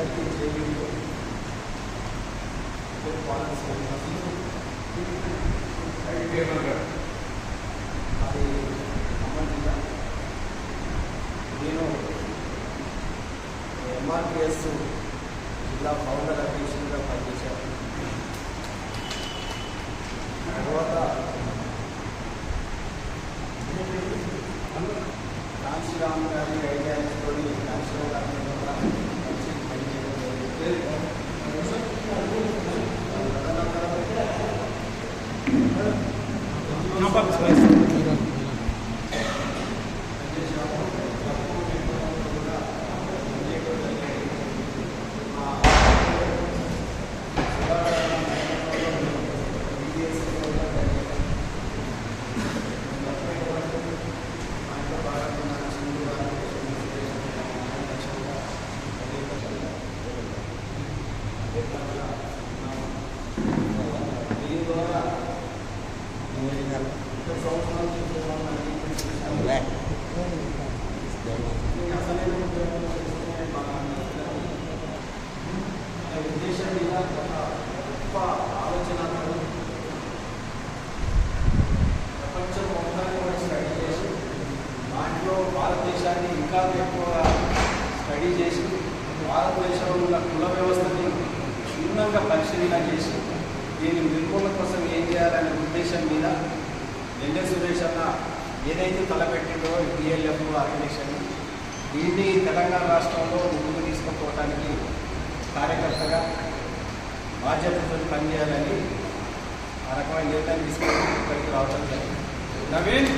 విద్యార్థి అది సంబంధించిన నేను ఎంఆర్పిఎస్ జిల్లా ఫౌండర్ అధ్యక్షుడిగా పనిచేశాను. తర్వాత కాంశీరామ్ గారి గైడ్ లైన్స్లోని కాంశీరామ్ గారి దీని ఉద్దేశం మీద ఒక గొప్ప ఆలోచన ప్రపంచం మొత్తాన్ని కూడా స్టడీ చేసి దాంట్లో భారతదేశాన్ని ఇంకా ఎక్కువగా స్టడీ చేసి భారతదేశంలో ఉన్న కుల వ్యవస్థని క్షుణ్ణంగా పరిశీలన చేసి దీని నిర్మూలన కోసం ఏం చేయాలనే ఉద్దేశం మీద నెల్లె సురేష్ అన్న ఏదైతే తలపెట్టిందో డిఎల్ఎఫ్ ఆర్గనైజేషన్ దీన్ని తెలంగాణ రాష్ట్రంలో ముందుకు తీసుకుపోవడానికి కార్యకర్తగా బాధ్యతతో పనిచేయాలని ఆ రకమైన నిర్ణయం తీసుకొని ఇక్కడికి రావడం జరిగింది. నవీన్!